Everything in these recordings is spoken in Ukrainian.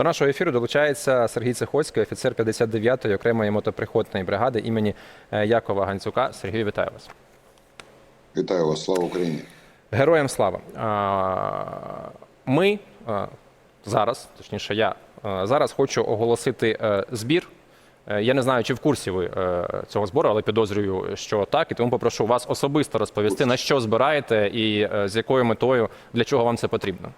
До нашого ефіру долучається Сергій Цихоцький, офіцер 59-ї окремої мотопіхотної бригади імені е, Якова Ганцюка. Сергію, вітаю вас. Вітаю вас, слава Україні. Героям слава. Ми зараз, точніше, я зараз хочу оголосити е, збір. Е, Я не знаю, чи в курсі ви е, цього збору, але підозрюю, що так. І тому попрошу вас особисто розповісти, на що збираєте і е, з якою метою, для чого вам це потрібно.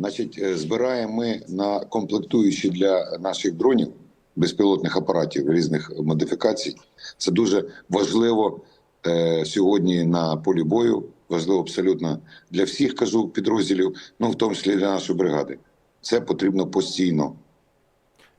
Значить, е, збираємо ми на комплектуючі для наших дронів безпілотних апаратів різних модифікацій. Це дуже важливо е, сьогодні на полі бою. Важливо абсолютно для всіх кажу підрозділів, ну в тому числі для нашої бригади. Це потрібно постійно.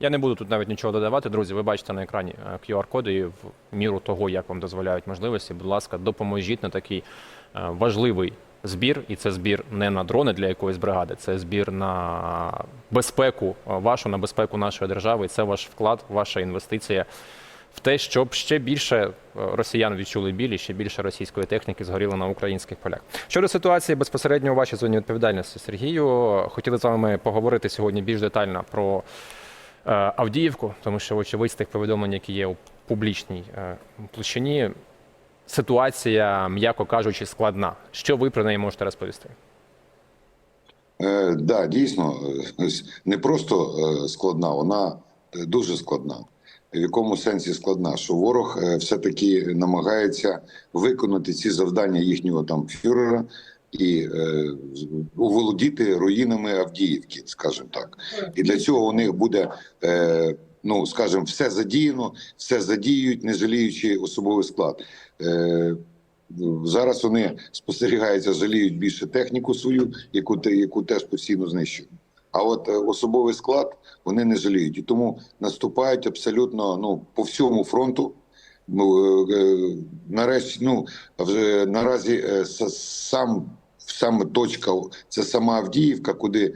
Я не буду тут навіть нічого додавати, друзі. Ви бачите на екрані е, QR-коди і в міру того, як вам дозволяють можливості. Будь ласка, допоможіть на такий е, важливий збір. І це збір не на дрони для якоїсь бригади, це збір на безпеку е, вашу, на безпеку нашої держави. І це ваш вклад, ваша інвестиція в те, щоб ще більше е, росіян відчули біль і ще більше російської техніки згоріло на українських полях. Щодо ситуації безпосередньо у вашій зоні відповідальності, Сергію, хотіли з вами поговорити сьогодні більш детально про. Е, Авдіївку, тому що, вочевидь, з тих повідомлень, які є у публічній площині, ситуація, м'яко кажучи, складна. Що ви про неї можете розповісти? Е, да, дійсно, не просто е, складна, вона е, дуже складна. В якому сенсі складна? Що ворог е, все-таки намагається виконати ці завдання їхнього там фюрера і е, оволодіти руїнами Авдіївки, скажімо так. І для цього у них буде. Е, Ну, скажімо, все задіяно, все задіють, не жаліючи особовий склад. Е, Зараз вони спостерігаються, жаліють більше техніку свою, яку яку теж постійно знищують. А от е, особовий склад вони не жаліють, і тому наступають абсолютно ну по всьому фронту. Ну е, е, нарешті, ну вже наразі сам саме точка це сама Авдіївка, куди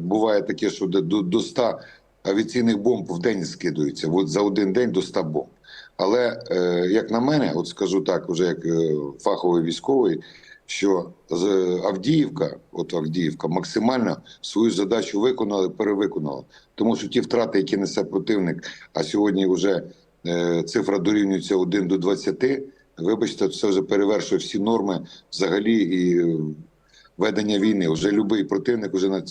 буває таке, що до, до 100 авіаційних бомб в день скидується. От за один день до 100 бомб. Але е, як на мене, от скажу так, уже як е, фаховий військовий, що з Авдіївка, от Авдіївка, максимально свою задачу виконала, перевиконала. Тому що ті втрати, які несе противник, а сьогодні вже е, цифра дорівнюється 1 до 20, Вибачте, це вже перевершує всі норми взагалі і е, ведення війни. Вже будь-який противник вже на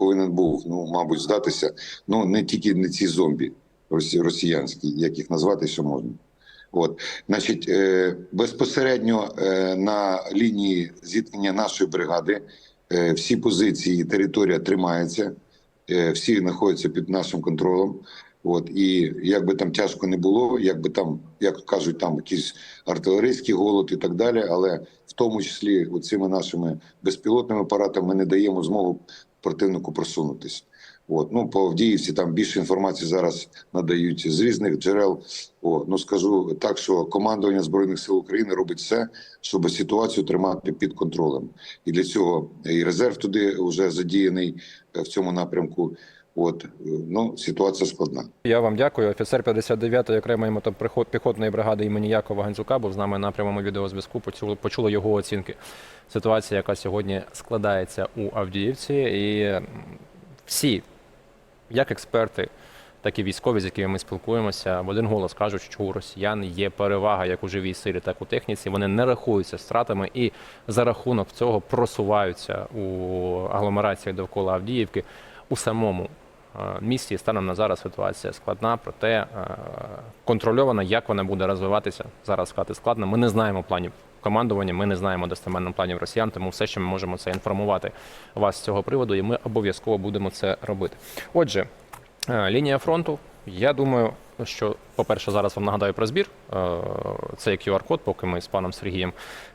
повинен був, ну мабуть, здатися. Ну не тільки не ці зомбі росі- росіянські, як їх назвати, що можна. От, значить, е, безпосередньо е, на лінії зіткнення нашої бригади е, всі позиції, і територія тримається, е, всі знаходяться під нашим контролем. От і як би там тяжко не було, як би там, як кажуть, там якийсь артилерійський голод і так далі, але в тому числі цими нашими безпілотними апаратами ми не даємо змогу противнику просунутися. От ну по Авдіївці там більше інформації зараз надають з різних джерел. О, ну скажу так, що командування збройних сил України робить все, щоб ситуацію тримати під контролем, і для цього і резерв туди вже задіяний е, в цьому напрямку. От е, ну ситуація складна. Я вам дякую. Офіцер 59-ї окремої мотопіхотної бригади імені Якова Ганцюка був з нами на прямому відеозв'язку. Почули, його оцінки. Ситуація, яка сьогодні складається у Авдіївці, і всі, як експерти, так і військові, з якими ми спілкуємося, в один голос кажуть, що у росіян є перевага як у живій силі, так і у техніці. Вони не рахуються стратами і за рахунок цього просуваються у агломерації довкола Авдіївки у самому місті. Станом на зараз ситуація складна, проте е, контрольована, як вона буде розвиватися. Зараз сказати складно. Ми не знаємо планів командування, ми не знаємо достеменно планів росіян, тому все, що ми можемо, це інформувати вас з цього приводу, і ми обов'язково будемо це робити. Отже, е, лінія фронту. Я думаю, що, по-перше, зараз вам нагадаю про збір. Е, Це QR-код, поки ми з паном Сергієм,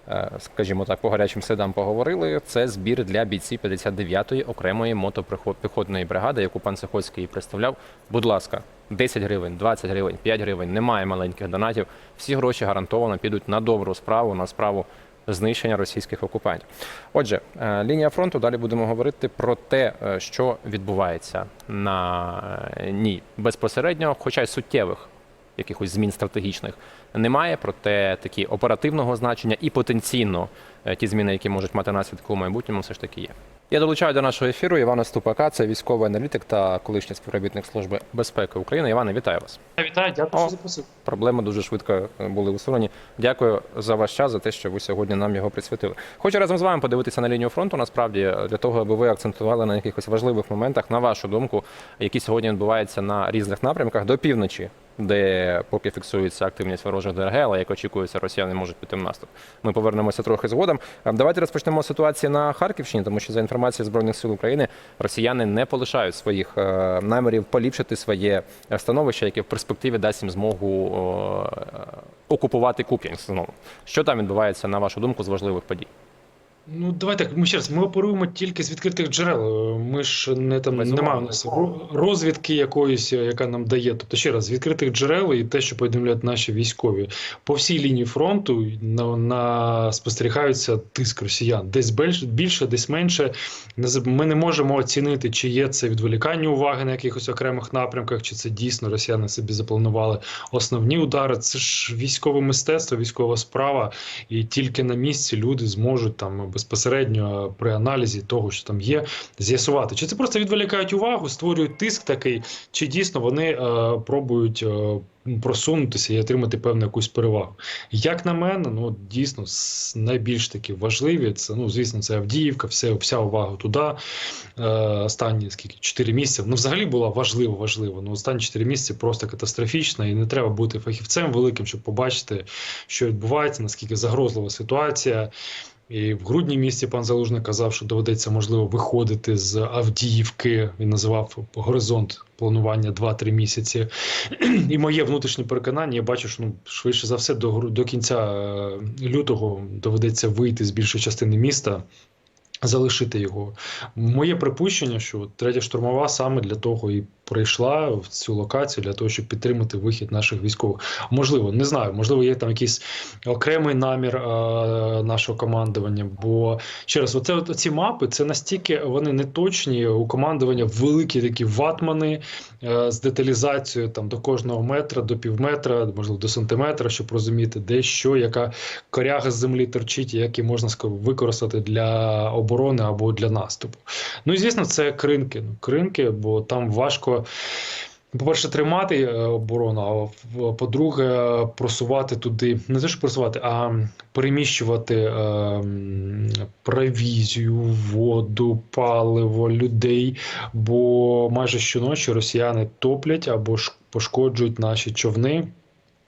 е, скажімо так, по гарячим слідам поговорили. Це збір для бійців 59-ї окремої мотопіхотної бригади, яку пан Сихоцький представляв. Будь ласка, 10 гривень, 20 гривень, 5 гривень. Немає маленьких донатів. Всі гроші гарантовано підуть на добру справу, на справу знищення російських окупантів. Отже, е, лінія фронту. Далі будемо говорити про те, е, що відбувається на е, ній безпосередньо, хоча й суттєвих якихось змін стратегічних немає. Проте такі оперативного значення і потенційно ті зміни, які можуть мати наслідку у майбутньому, все ж таки є. Я долучаю до нашого ефіру Івана Ступака, це військовий аналітик та колишній співробітник Служби безпеки України. Іване, вітаю вас. Вітаю, дякую, що запросив. Проблеми дуже швидко були усунені. Дякую за ваш час, за те, що ви сьогодні нам його присвятили. Хочу разом з вами подивитися на лінію фронту. Насправді для того, аби ви акцентували на якихось важливих моментах, на вашу думку, які сьогодні відбуваються на різних напрямках до півночі. Де поки фіксується активність ворожих ДРГ, але як очікується, росіяни можуть піти в наступ. Ми повернемося трохи згодом. Е, Давайте розпочнемо з ситуації на Харківщині, тому що за інформацією збройних сил України росіяни не полишають своїх е, намірів поліпшити своє е, становище, яке в перспективі дасть їм змогу окупувати Куп'янськ знову. Що там відбувається, на вашу думку, з важливих подій? Ну, давай так, ми ще раз, ми оперуємо тільки з відкритих джерел. Ми ж не там немає у нас розвідки якоїсь, е, яка нам дає. Тобто, ще раз, з відкритих джерел і те, що повідомляють наші військові. По всій лінії фронту на, на спостерігається тиск росіян. Десь більше, більше, десь менше. Ми не можемо оцінити, чи є це відволікання уваги на якихось окремих напрямках, чи це дійсно росіяни собі запланували основні удари. Це ж військове мистецтво, військова справа, і тільки на місці люди зможуть там безпосередньо при аналізі того, що там є, з'ясувати, чи це просто відволікають увагу, створюють тиск такий, чи дійсно вони е, пробують. Е, Просунутися і отримати певну якусь перевагу. Як на мене, ну дійсно найбільш такі важливі. Це ну звісно, це Авдіївка, все, вся увага туди. Е, останні скільки 4 місяці. Ну, взагалі була важливо, важливо. Ну, останні 4 місяці просто катастрофічно, і не треба бути фахівцем великим, щоб побачити, що відбувається, наскільки загрозлива ситуація. І в грудні місяці пан Залужний казав, що доведеться можливо виходити з Авдіївки. Він називав горизонт планування 2-3 місяці. І моє внутрішнє переконання, я бачу, що ну швидше за все до до кінця е, лютого доведеться вийти з більшої частини міста. Залишити його. Моє припущення, що третя штурмова саме для того і прийшла в цю локацію для того, щоб підтримати вихід наших військових. Можливо, не знаю, можливо, є там якийсь окремий намір е, нашого командування. Бо ще раз, оце от ці мапи це настільки вони не точні. У командування великі такі ватмани е, з деталізацією там до кожного метра, до півметра, можливо, до сантиметра, щоб розуміти, де що, яка коряга з землі торчить, і як її можна використати для оборони або для наступу. Ну і звісно, це кринки. Ну, кринки, бо там важко. По-перше, тримати е, оборону, а по-друге, просувати туди, не те, що просувати, а переміщувати е, провізію, воду, паливо, людей. Бо майже щоночі росіяни топлять або пошкоджують наші човни.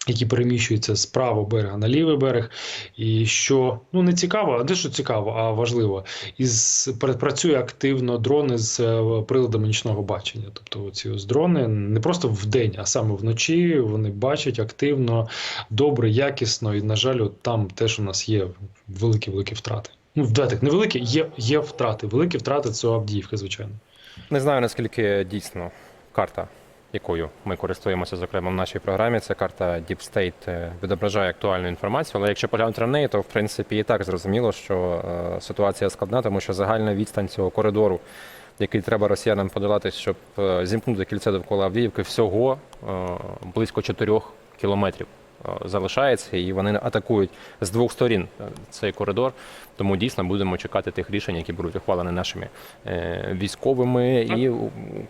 Які переміщуються з правого берега на лівий берег, і що ну не цікаво, а де що цікаво, а важливо, із працює активно дрони з е, приладами нічного бачення. Тобто ці ось дрони не просто вдень, а саме вночі вони бачать активно, добре, якісно. І на жаль, от там теж у нас є великі великі втрати. Ну так, невеликі, є, є втрати. Великі втрати це Авдіївка, звичайно. Не знаю наскільки дійсно карта, якою ми користуємося, зокрема в нашій програмі. Це карта Deep State е, відображає актуальну інформацію. Але якщо поглянути на неї, то в принципі і так зрозуміло, що е, ситуація складна, тому що загальна відстань цього коридору, який треба росіянам подолати, щоб е, зімкнути кільце довкола Авдіївки, всього близько 4 кілометрів. Е, Залишається і вони атакують з двох сторін е, цей коридор. Тому дійсно будемо чекати тих рішень, які будуть ухвалені нашими е, військовими. І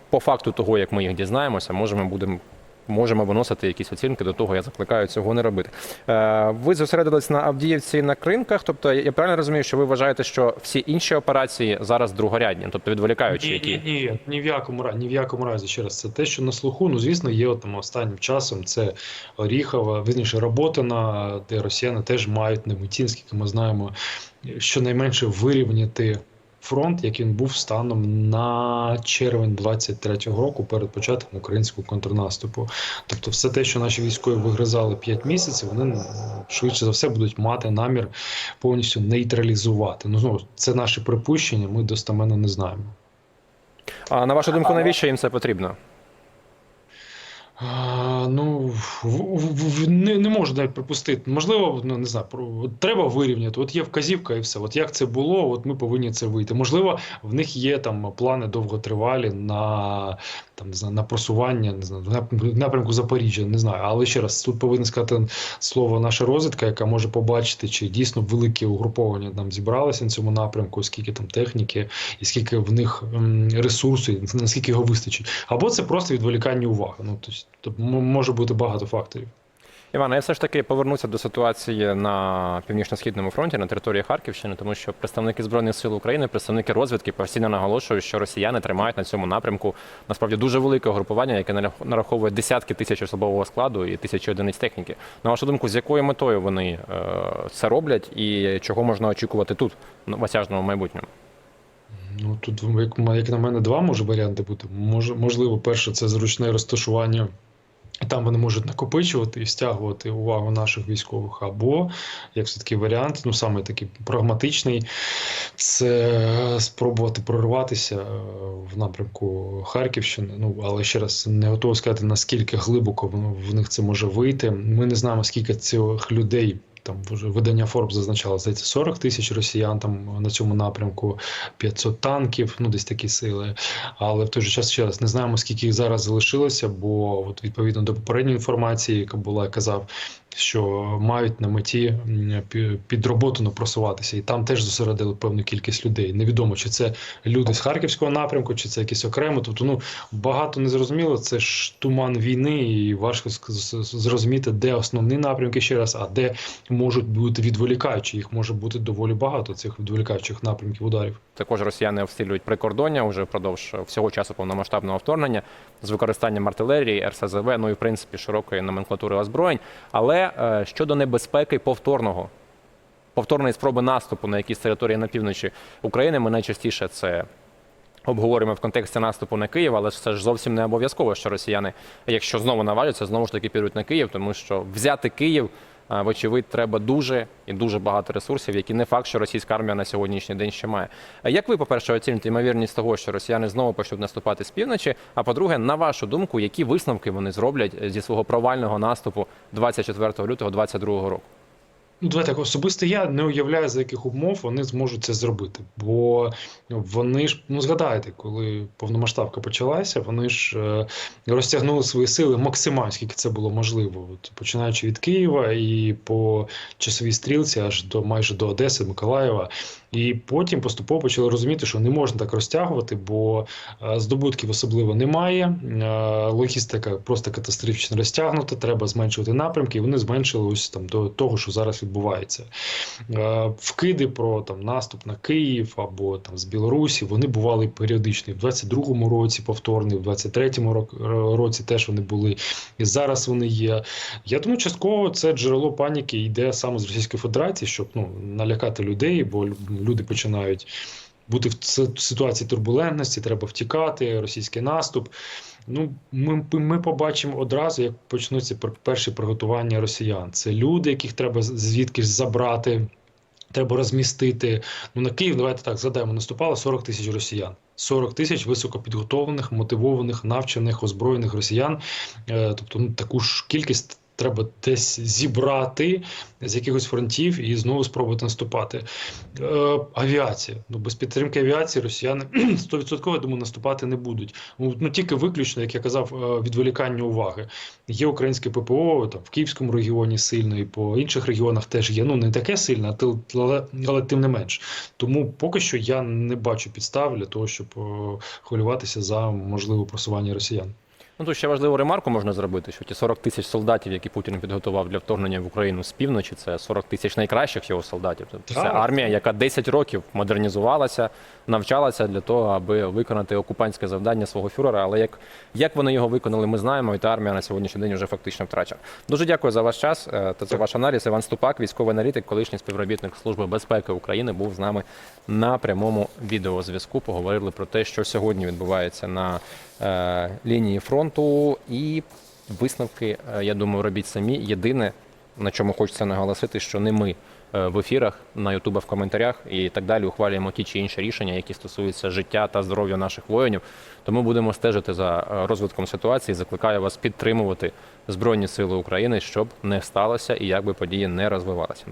по факту того, як ми їх дізнаємося, можемо будемо. Можемо виносити якісь оцінки до того, я закликаю цього не робити. Е, ви зосередились на Авдіївці і на кринках. Тобто, я правильно розумію, що ви вважаєте, що всі інші операції зараз другорядні, тобто відволікаючі, Ні, які ні, ні, ні в якому разі, ні в якому разі ще раз. Це те, що на слуху. Ну звісно, є от, там останнім часом. Це Оріхова, вірніше Роботина, де росіяни теж мають неметі, скільки ми знаємо, щонайменше вирівняти фронт, як він був станом на червень 23-го року перед початком українського контрнаступу. Тобто, все те, що наші військові вигризали 5 місяців, вони швидше за все будуть мати намір повністю нейтралізувати. Ну знову це наші припущення. Ми достеменно не знаємо. а на вашу думку, навіщо їм це потрібно? Ну, не, не можу навіть припустити. Можливо, ну, не знаю, треба вирівняти. От є вказівка і все. От як це було, от ми повинні це вийти. Можливо, в них є там плани довготривалі на, там, не знаю, на просування, не знаю, в напрямку- Запоріжжя, не знаю. Але ще раз, тут повинна сказати слово наша розвідка, яка може побачити, чи дійсно великі угруповання там зібралися на цьому напрямку, скільки там техніки, і скільки в них ресурсу, наскільки його вистачить. Або це просто відволікання уваги. Ну, тобто, тобто може бути багато факторів. Івана, я все ж таки повернуся до ситуації на північно-східному фронті на території Харківщини, тому що представники збройних сил України, представники розвідки постійно наголошують, що росіяни тримають на цьому напрямку насправді дуже велике угрупування, яке нараховує десятки тисяч особового складу і тисячі одиниць техніки. На вашу думку, з якою метою вони е, це роблять, і чого можна очікувати тут в осяжному майбутньому? Ну тут, як, як на мене, два може варіанти бути. Може, можливо, перше, це зручне розташування. Там вони можуть накопичувати і стягувати увагу наших військових. Або, як все-таки варіант, ну саме такий прагматичний, це спробувати прорватися е, в напрямку Харківщини. Ну але ще раз не готовий сказати, наскільки глибоко в них це може вийти. Ми не знаємо, скільки цих людей. Там вже видання Forbes зазначало, здається, 40 тисяч росіян там на цьому напрямку, 500 танків, ну десь такі сили. Але в той же час ще раз не знаємо, скільки їх зараз залишилося, бо от відповідно до попередньої інформації, яка була, я казав, що мають на меті під роботу просуватися, і там теж зосередили певну кількість людей. Невідомо, чи це люди з харківського напрямку, чи це якісь окремо. Тобто, ну багато незрозуміло. Це ж туман війни, і важко зрозуміти, де основні напрямки ще раз, а де можуть бути відволікаючі. Їх може бути доволі багато цих відволікаючих напрямків ударів. Також росіяни обстрілюють прикордоння вже впродовж всього часу повномасштабного вторгнення з використанням артилерії, РСЗВ, ну і в принципі широкої номенклатури озброєнь. Але е, щодо небезпеки повторного повторної спроби наступу на якісь території на півночі України, ми найчастіше це. Обговорюємо в контексті наступу на Київ, але це ж зовсім не обов'язково, що росіяни, якщо знову наважаться, знову ж таки підуть на Київ, тому що взяти Київ, вочевидь, треба дуже і дуже багато ресурсів, які не факт, що російська армія на сьогоднішній день ще має. Як ви, по-перше, оціните ймовірність того, що росіяни знову почнуть наступати з півночі? А по-друге, на вашу думку, які висновки вони зроблять зі свого провального наступу 24 лютого 2022 року? Ну, давайте так, особисто я не уявляю, за яких умов вони зможуть це зробити. Бо вони ж, ну згадайте, коли повномасштабка почалася, вони ж е, розтягнули свої сили максимально, скільки це було можливо. От, починаючи від Києва і по часовій стрілці аж до майже до Одеси, Миколаєва. І потім поступово почали розуміти, що не можна так розтягувати, бо е, здобутків особливо немає. е, Логістика просто катастрофічно розтягнута, треба зменшувати напрямки, і вони зменшили ось там до того, що зараз відбувається. Е, Вкиди про там наступ на Київ або там з Білорусі вони бували періодичні. В 22-му році повторний, в 23-му рок- році теж вони були, і зараз вони є. Я думаю, частково це джерело паніки йде саме з Російської Федерації, щоб ну налякати людей, бо люди починають бути в ситуації турбулентності, треба втікати, російський наступ. Ну, ми, ми побачимо одразу, як почнуться пер- перші приготування росіян. Це люди, яких треба з- звідкись забрати, треба розмістити. Ну на Київ, давайте так згадаємо, наступало 40 тисяч росіян. 40 тисяч високопідготовлених, мотивованих, навчених, озброєних росіян. Е, тобто, ну таку ж кількість. Треба десь зібрати з якихось фронтів і знову спробувати наступати. Е, авіація. Ну, без підтримки авіації росіяни 100% я думаю, наступати не будуть. Ну, ну тільки виключно, як я казав, е, відволікання уваги. Є українське ППО там в Київському регіоні сильно, і по інших регіонах теж є. Ну не таке сильне, але, але тим не менш. Тому поки що я не бачу підстав для того, щоб е, хвилюватися за можливе просування росіян. Ну тут ще важливу ремарку можна зробити, що ті 40 тисяч солдатів, які Путін підготував для вторгнення в Україну з півночі, це 40 тисяч найкращих його солдатів. Тобто це армія, яка 10 років модернізувалася, навчалася для того, аби виконати окупантське завдання свого фюрера. Але як, як вони його виконали, ми знаємо, і та армія на сьогоднішній день вже фактично втрачена. Дуже дякую за ваш час е, та за ваш аналіз. Іван Ступак, військовий аналітик, колишній співробітник Служби безпеки України, був з нами на прямому відеозв'язку. Поговорили про те, що сьогодні відбувається на е, лінії фронту, і висновки, е, я думаю, робіть самі. Єдине, на чому хочеться наголосити, що не ми в ефірах, на Ютубах, в коментарях і так далі ухвалюємо ті чи інші рішення, які стосуються життя та здоров'я наших воїнів. Тому будемо стежити за е, розвитком ситуації. Закликаю вас підтримувати Збройні Сили України, щоб не сталося і як би події не розвивалися.